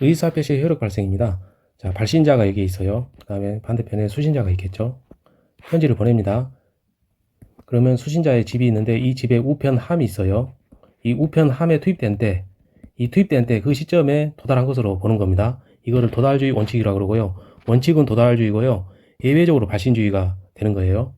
의사표시의 효력 발생입니다. 자, 발신자가 여기 있어요. 그 다음에 반대편에 수신자가 있겠죠. 편지를 보냅니다. 그러면 수신자의 집이 있는데 이 집에 우편함이 있어요. 이 우편함에 투입된 때, 이 투입된 때 그 시점에 도달한 것으로 보는 겁니다. 이거를 도달주의 원칙이라고 그러고요. 원칙은 도달주의고요. 예외적으로 발신주의가 되는 거예요.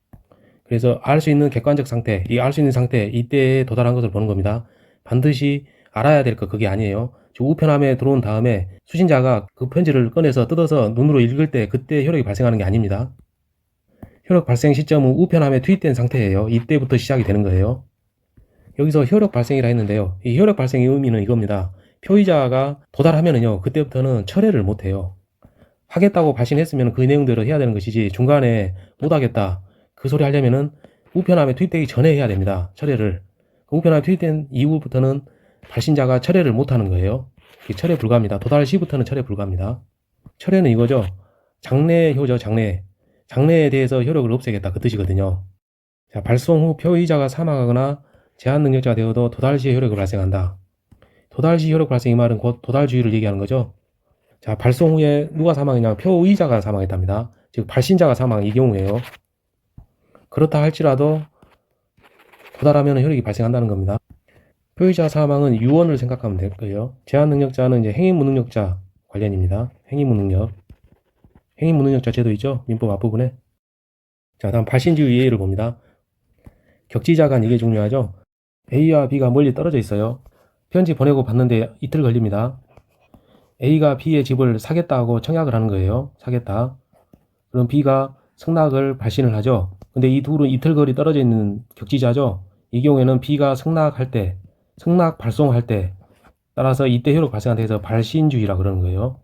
그래서 알 수 있는 객관적 상태, 이 알 수 있는 상태, 이때에 도달한 것을 보는 겁니다. 반드시 알아야 될거 그게 아니에요. 저 우편함에 들어온 다음에 수신자가 그 편지를 꺼내서 뜯어서 눈으로 읽을 때 그때 효력이 발생하는 게 아닙니다. 효력 발생 시점은 우편함에 투입된 상태예요. 이때부터 시작이 되는 거예요. 여기서 효력 발생이라 했는데요. 이 효력 발생의 의미는 이겁니다. 표의자가 도달하면은요, 그때부터는 철회를 못 해요. 하겠다고 발신했으면 그 내용대로 해야 되는 것이지 중간에 못 하겠다. 그 소리 하려면은 우편함에 투입되기 전에 해야 됩니다. 철회를. 그 우편함에 투입된 이후부터는 발신자가 철회를 못 하는 거예요. 철회 불가합니다. 도달 시부터는 철회 불가합니다. 철회는 이거죠. 장래 효죠, 장래. 장래에 대해서 효력을 없애겠다. 그 뜻이거든요. 자, 발송 후 표의자가 사망하거나 제한 능력자가 되어도 도달 시에 효력을 발생한다. 도달 시 효력 발생 이 말은 곧 도달주의를 얘기하는 거죠. 자, 발송 후에 누가 사망했냐? 표의자가 사망했답니다. 즉, 발신자가 사망 이 경우에요. 그렇다 할지라도 도달하면 효력이 발생한다는 겁니다. 표의자 사망은 유언을 생각하면 될 거예요. 제한 능력자는 이제 행위 무능력자 관련입니다. 행위 무능력. 행위 무능력자 제도 있죠? 민법 앞부분에. 자, 다음 발신주의 예를 봅니다. 격지자 간 이게 중요하죠? A와 B가 멀리 떨어져 있어요. 편지 보내고 받는데 이틀 걸립니다. A가 B의 집을 사겠다고 청약을 하는 거예요. 사겠다. 그럼 B가 승낙을 발신을 하죠. 근데 이 둘은 이틀 거리 떨어져 있는 격지자죠. 이 경우에는 B가 승낙할 때, 승낙 발송할 때, 따라서 이때 효력 발생한다 해서 발신주의라 그러는 거예요.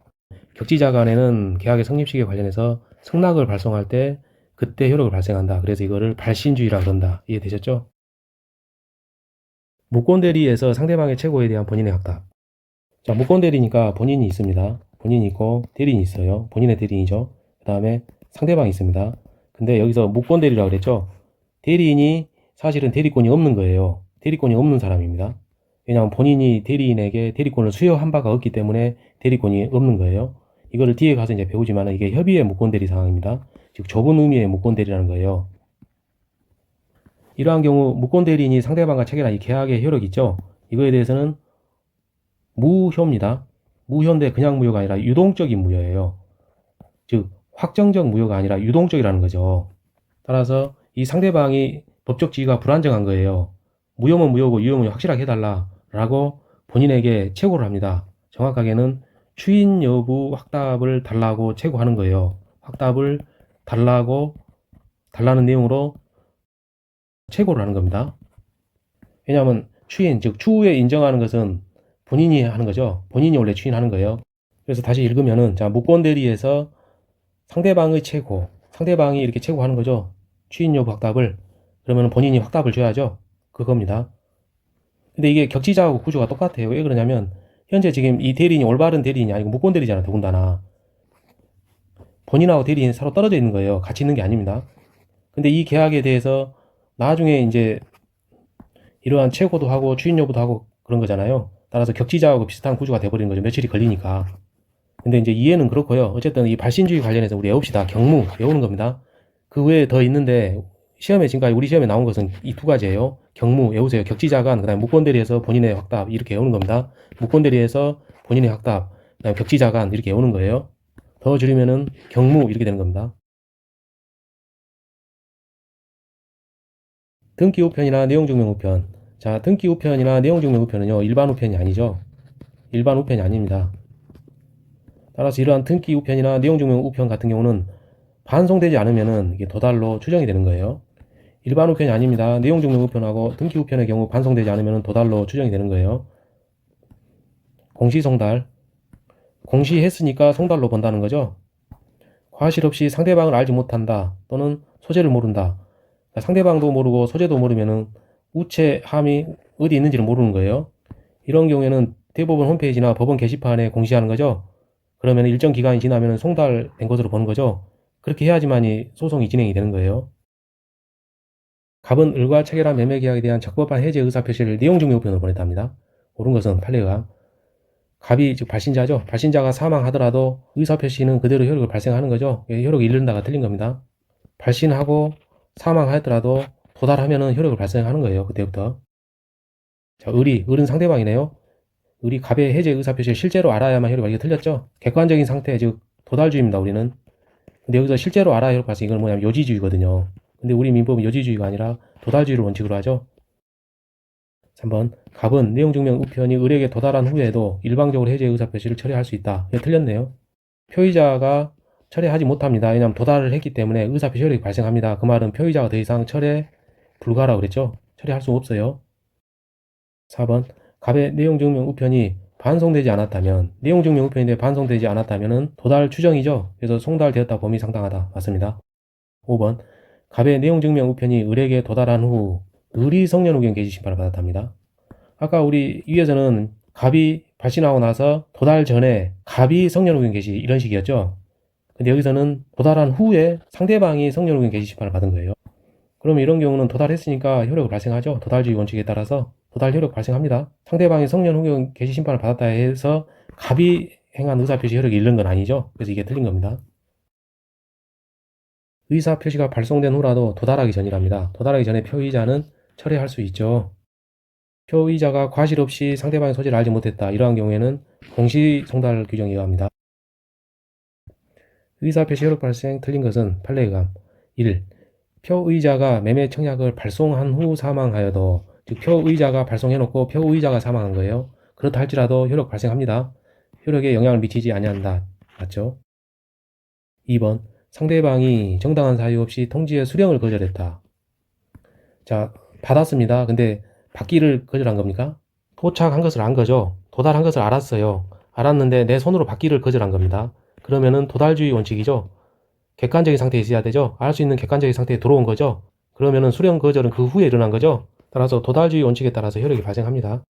격지자 간에는 계약의 성립 시기에 관련해서 승낙을 발송할 때 그때 효력을 발생한다. 그래서 이거를 발신주의라 그런다. 이해되셨죠? 무권 대리에서 상대방의 최고에 대한 본인의 확답. 자, 무권 대리니까 본인이 있습니다. 본인이 있고 대리인이 있어요. 본인의 대리인이죠. 그 다음에 상대방이 있습니다. 근데 여기서 무권 대리라고 그랬죠. 대리인이 사실은 대리권이 없는 거예요. 대리권이 없는 사람입니다. 왜냐하면 본인이 대리인에게 대리권을 수여한 바가 없기 때문에 대리권이 없는 거예요. 이거를 뒤에 가서 이제 배우지만 이게 협의의 무권 대리 상황입니다. 즉 좁은 의미의 무권 대리라는 거예요. 이러한 경우 무권 대리인이 상대방과 체결한 이 계약의 효력이 있죠. 이거에 대해서는 무효입니다. 무효인데 그냥 무효가 아니라 유동적인 무효예요. 즉 확정적 무효가 아니라 유동적이라는 거죠. 따라서 이 상대방이 법적 지위가 불안정한 거예요. 무효면 무효고 유효면 확실하게 해달라 라고 본인에게 최고를 합니다. 정확하게는 추인 여부 확답을 달라고 최고하는 거예요. 확답을 달라고 달라는 내용으로 최고를 하는 겁니다. 왜냐하면 추인 즉 추후에 인정하는 것은 본인이 하는 거죠. 본인이 원래 추인하는 거예요. 그래서 다시 읽으면은 자 무권 대리에서 상대방의 최고 상대방이 이렇게 최고하는 거죠. 추인 여부 확답을 그러면 본인이 확답을 줘야죠. 그겁니다. 근데 이게 격지자하고 구조가 똑같아요. 왜 그러냐면 현재 지금 이 대리인이 올바른 대리인이 아니고 무권 대리잖아 더군다나 본인하고 대리인이 서로 떨어져 있는 거예요. 같이 있는 게 아닙니다. 근데 이 계약에 대해서 나중에 이제 이러한 최고도 하고 추인 여부도 하고 그런 거잖아요. 따라서 격지자하고 비슷한 구조가 돼버리는 거죠. 며칠이 걸리니까. 근데 이제 이해는 그렇고요. 어쨌든 이 발신주의 관련해서 우리 외웁시다. 경무 외우는 겁니다. 그 외에 더 있는데 시험에 지금까지 우리 시험에 나온 것은 이 두 가지예요. 경무 외우세요. 격지자간 그다음에 무권대리에서 본인의 확답 이렇게 외우는 겁니다. 무권대리에서 본인의 확답 그다음에 격지자간 이렇게 외우는 거예요. 더 줄이면은 경무 이렇게 되는 겁니다. 등기 우편이나 내용 증명 우편. 자, 등기 우편이나 내용 증명 우편은요. 일반 우편이 아니죠. 일반 우편이 아닙니다. 따라서 이러한 등기 우편이나 내용 증명 우편 같은 경우는 반송되지 않으면은 이게 도달로 추정이 되는 거예요. 일반 우편이 아닙니다. 내용 증명 우편하고 등기 우편의 경우 반송되지 않으면 도달로 추정이 되는 거예요. 공시 송달. 공시했으니까 송달로 본다는 거죠. 과실 없이 상대방을 알지 못한다 또는 소재를 모른다. 그러니까 상대방도 모르고 소재도 모르면은 우체 함이 어디 있는지를 모르는 거예요. 이런 경우에는 대법원 홈페이지나 법원 게시판에 공시하는 거죠. 그러면 일정 기간이 지나면 송달된 것으로 보는 거죠. 그렇게 해야지만이 소송이 진행이 되는 거예요. 갑은 을과 체결한 매매 계약에 대한 적법한 해제 의사 표시를 내용 증명 우편으로 보냈답니다. 옳은 것은 판례가 갑이 즉 발신자죠. 발신자가 사망하더라도 의사 표시는 그대로 효력을 발생하는 거죠. 예, 효력을 잃는다가 틀린 겁니다. 발신하고 사망하더라도 도달하면은 효력을 발생하는 거예요. 그때부터. 자, 의리, 을은 상대방이네요. 의리 갑의 해제 의사 표시를 실제로 알아야만 효력이 이게 틀렸죠. 객관적인 상태, 즉 도달주의입니다. 우리는. 근데 여기서 실제로 알아야 효력 발생 이건 뭐냐면 요지주의거든요. 근데 우리 민법은 요지주의가 아니라 도달주의를 원칙으로 하죠. 3번 갑은 내용 증명 우편이 을에게 도달한 후에도 일방적으로 해제 의사 표시를 처리할 수 있다. 이거 틀렸네요. 표의자가 철회하지 못합니다. 왜냐하면 도달을 했기 때문에 의사표시 효력이 발생합니다. 그 말은 표의자가 더 이상 철회 불가라고 그랬죠. 처리할 수 없어요. 4번 갑의 내용 증명 우편이 반송되지 않았다면 내용 증명 우편인데 반송되지 않았다면은 도달 추정이죠. 그래서 송달되었다 범위 상당하다. 맞습니다. 5번 갑의 내용 증명 우편이 을에게 도달한 후 을이 성년 후견 개시 심판을 받았답니다. 아까 우리 위에서는 갑이 발신하고 나서 도달 전에 갑이 성년 후견 개시 이런 식이었죠. 근데 여기서는 도달한 후에 상대방이 성년 후견 개시 심판을 받은 거예요. 그러면 이런 경우는 도달했으니까 효력을 발생하죠. 도달주의 원칙에 따라서 도달 효력 발생합니다. 상대방이 성년 후견 개시 심판을 받았다 해서 갑이 행한 의사표시 효력이 잃는 건 아니죠. 그래서 이게 틀린 겁니다. 의사 표시가 발송된 후라도 도달하기 전이랍니다. 도달하기 전에 표의자는 철회할 수 있죠. 표의자가 과실 없이 상대방의 소지를 알지 못했다. 이러한 경우에는 공시 송달 규정에 의합니다. 의사 표시 효력 발생 틀린 것은 판례의 감 1. 표의자가 매매 청약을 발송한 후 사망하여도 즉 표의자가 발송해놓고 표의자가 사망한 거예요. 그렇다 할지라도 효력 발생합니다. 효력에 영향을 미치지 아니한다. 맞죠? 2번 상대방이 정당한 사유 없이 통지의 수령을 거절했다. 자, 받았습니다. 근데 받기를 거절한 겁니까? 도착한 것을 안 거죠. 도달한 것을 알았어요. 알았는데 내 손으로 받기를 거절한 겁니다. 그러면은 도달주의 원칙이죠. 객관적인 상태에 있어야 되죠. 알 수 있는 객관적인 상태에 들어온 거죠. 그러면은 수령 거절은 그 후에 일어난 거죠. 따라서 도달주의 원칙에 따라서 효력이 발생합니다.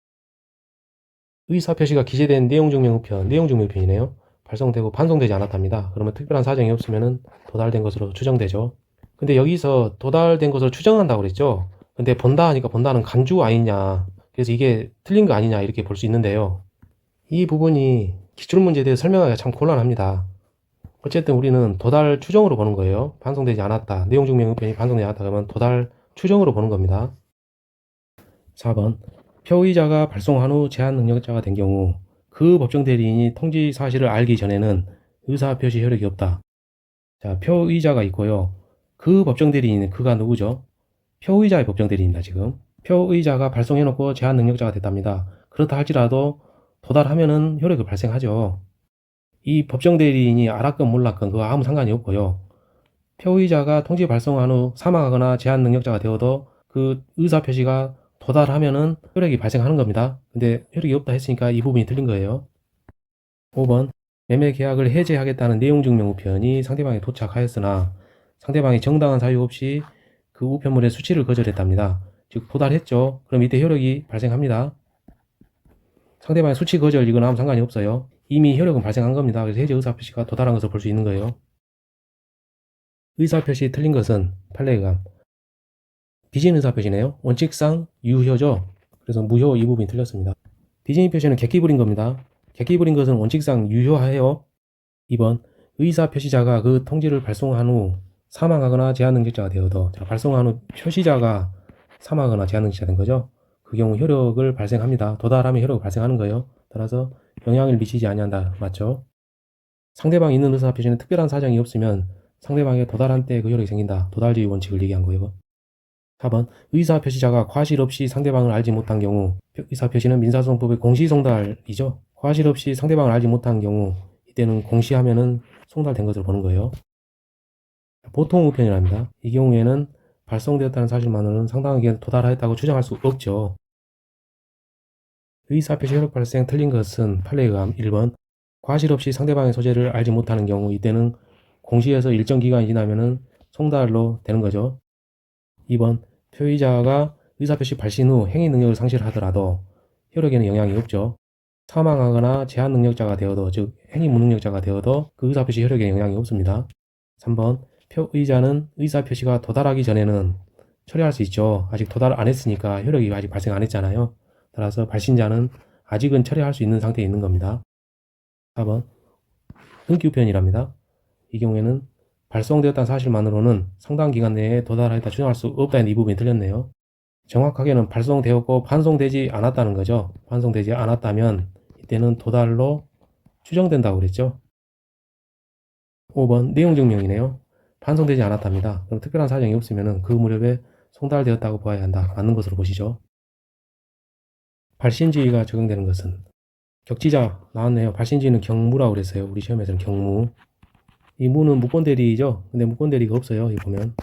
의사표시가 기재된 내용증명우편, 내용증명우편이네요. 발송되고 반송되지 않았답니다. 그러면 특별한 사정이 없으면은 도달된 것으로 추정되죠. 근데 여기서 도달된 것으로 추정한다고 그랬죠. 근데 본다 하니까 본다는 간주 아니냐. 그래서 이게 틀린 거 아니냐 이렇게 볼 수 있는데요. 이 부분이 기출문제에 대해 설명하기가 참 곤란합니다. 어쨌든 우리는 도달 추정으로 보는 거예요. 반송되지 않았다. 내용 증명 의견이 반송되지 않았다 그러면 도달 추정으로 보는 겁니다. 4번 표의자가 발송한 후 제한 능력자가 된 경우 그 법정 대리인이 통지 사실을 알기 전에는 의사 표시 효력이 없다. 자, 표의자가 있고요. 그 법정 대리인은 그가 누구죠? 표의자의 법정 대리인입니다, 지금. 표의자가 발송해놓고 제한 능력자가 됐답니다. 그렇다 할지라도 도달하면은 효력이 발생하죠. 이 법정 대리인이 알았건 몰랐건 그거 아무 상관이 없고요. 표의자가 통지 발송한 후 사망하거나 제한 능력자가 되어도 그 의사 표시가 도달하면은 효력이 발생하는 겁니다. 근데 효력이 없다 했으니까 이 부분이 틀린 거예요. 5번 매매 계약을 해제하겠다는 내용 증명 우편이 상대방에 도착하였으나 상대방이 정당한 사유 없이 그 우편물의 수치를 거절했답니다. 즉 도달했죠. 그럼 이때 효력이 발생합니다. 상대방의 수치 거절 이건 아무 상관이 없어요. 이미 효력은 발생한 겁니다. 그래서 해제 의사 표시가 도달한 것을 볼 수 있는 거예요. 의사 표시 틀린 것은 판례감. 디즈니 의사표시네요. 원칙상 유효죠. 그래서 무효 이 부분이 틀렸습니다. 디즈니 표시는 객기 부린 겁니다. 객기 부린 것은 원칙상 유효하여요. 2번 의사 표시자가 그 통지를 발송한 후 사망하거나 제한 능력자가 되어도 자, 발송한 후 표시자가 사망하거나 제한 능력자 된 거죠. 그 경우 효력을 발생합니다. 도달하면 효력을 발생하는 거예요. 따라서 영향을 미치지 아니한다. 맞죠? 상대방이 있는 의사 표시는 특별한 사정이 없으면 상대방에 도달한 때 그 효력이 생긴다. 도달주의 원칙을 얘기한 거예요. 4번 의사 표시자가 과실 없이 상대방을 알지 못한 경우 의사 표시는 민사소송법의 공시송달이죠. 과실 없이 상대방을 알지 못한 경우 이때는 공시하면은 송달된 것으로 보는 거예요. 보통 우편이랍니다. 이 경우에는 발송되었다는 사실만으로는 상당하게 도달하였다고 추정할 수 없죠. 의사 표시 효력 발생 틀린 것은 판례에 의함 1번 과실 없이 상대방의 소재를 알지 못하는 경우 이때는 공시에서 일정 기간이 지나면은 송달로 되는 거죠. 2번 표의자가 의사표시 발신 후 행위 능력을 상실하더라도 효력에는 영향이 없죠. 사망하거나 제한 능력자가 되어도 즉 행위 무능력자가 되어도 그 의사표시 효력에 영향이 없습니다. 3번 표의자는 의사표시가 도달하기 전에는 처리할 수 있죠. 아직 도달 안 했으니까 효력이 아직 발생 안 했잖아요. 따라서 발신자는 아직은 처리할 수 있는 상태에 있는 겁니다. 4번 등기 우편이랍니다. 이 경우에는 발송되었다는 사실만으로는 상당 기간 내에 도달하였다 추정할 수 없다는 이 부분이 틀렸네요. 정확하게는 발송되었고 반송되지 않았다는 거죠. 반송되지 않았다면 이때는 도달로 추정된다고 그랬죠. 5번 내용 증명이네요. 반송되지 않았답니다. 그럼 특별한 사정이 없으면 그 무렵에 송달되었다고 보아야 한다. 맞는 것으로 보시죠. 발신지가 적용되는 것은 격지자 나왔네요. 발신지는 경무라고 그랬어요. 우리 시험에서는 경무. 이 무는 무권 대리죠. 근데 무권 대리가 없어요. 여기 보면